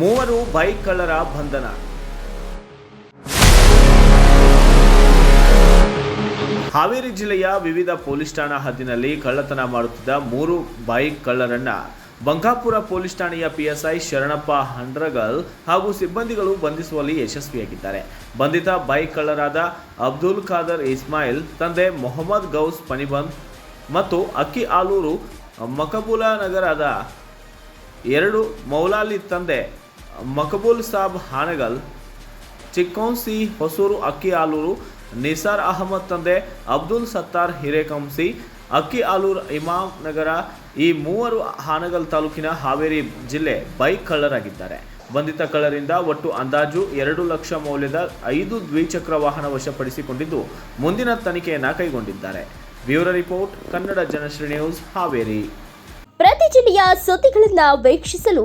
ಮೂವರು ಬೈಕ್ ಕಳ್ಳರ ಬಂಧನ. ಹಾವೇರಿ ಜಿಲ್ಲೆಯ ವಿವಿಧ ಪೊಲೀಸ್ ಠಾಣಾ ಹದ್ದಿನಲ್ಲಿ ಕಳ್ಳತನ ಮಾಡುತ್ತಿದ್ದ ಮೂರು ಬೈಕ್ ಕಳ್ಳರನ್ನ ಬಂಕಾಪುರ ಪೊಲೀಸ್ ಠಾಣೆಯ ಪಿಎಸ್ಐ ಶರಣಪ್ಪ ಹಂಡ್ರಗಲ್ ಹಾಗೂ ಸಿಬ್ಬಂದಿಗಳು ಬಂಧಿಸುವಲ್ಲಿ ಯಶಸ್ವಿಯಾಗಿದ್ದಾರೆ. ಬಂಧಿತ ಬೈಕ್ ಕಳ್ಳರಾದ ಅಬ್ದುಲ್ ಖಾದರ್ ಇಸ್ಮಾಯಿಲ್, ತಂದೆ ಮೊಹಮ್ಮದ್ ಗೌಸ್ ಪನಿಬಂದ್ ಮತ್ತು ಅಕ್ಕಿ ಆಲೂರು ಮಕಬೂಲಾ ನಗರದ ಎರಡು ಮೌಲಾಲಿ ತಂದೆ ಮಕಬೂಲ್ ಸಾಬ್ ಹಾನಗಲ್ ಚಿಕ್ಕೋಂಸಿ ಹೊಸೂರು ಅಕ್ಕಿ ಆಲೂರು, ನಿಸಾರ್ ಅಹಮದ್ ತಂದೆ ಅಬ್ದುಲ್ ಸತ್ತಾರ್ ಹಿರೇಕಂಸಿ, ಅಕ್ಕಿ ಆಲೂರು ಇಮಾಮ್ ನಗರ ಈ ಮೂವರು ಹಾನಗಲ್ ತಾಲೂಕಿನ ಹಾವೇರಿ ಜಿಲ್ಲೆ ಬೈಕ್ ಕಳ್ಳರಾಗಿದ್ದಾರೆ. ಬಂಧಿತ ಕಳ್ಳರಿಂದ ಒಟ್ಟು ಅಂದಾಜು ಎರಡು ಲಕ್ಷ ಮೌಲ್ಯದ ಐದು ದ್ವಿಚಕ್ರ ವಾಹನ ವಶಪಡಿಸಿಕೊಂಡಿದ್ದು ಮುಂದಿನ ತನಿಖೆಯನ್ನು ಕೈಗೊಂಡಿದ್ದಾರೆ. Bureau report, Kannada Janashree news, Haveri. ಪ್ರತಿ ಜಿಲ್ಲೆಯ ಸುದ್ದಿಗಳನ್ನು ವೀಕ್ಷಿಸಲು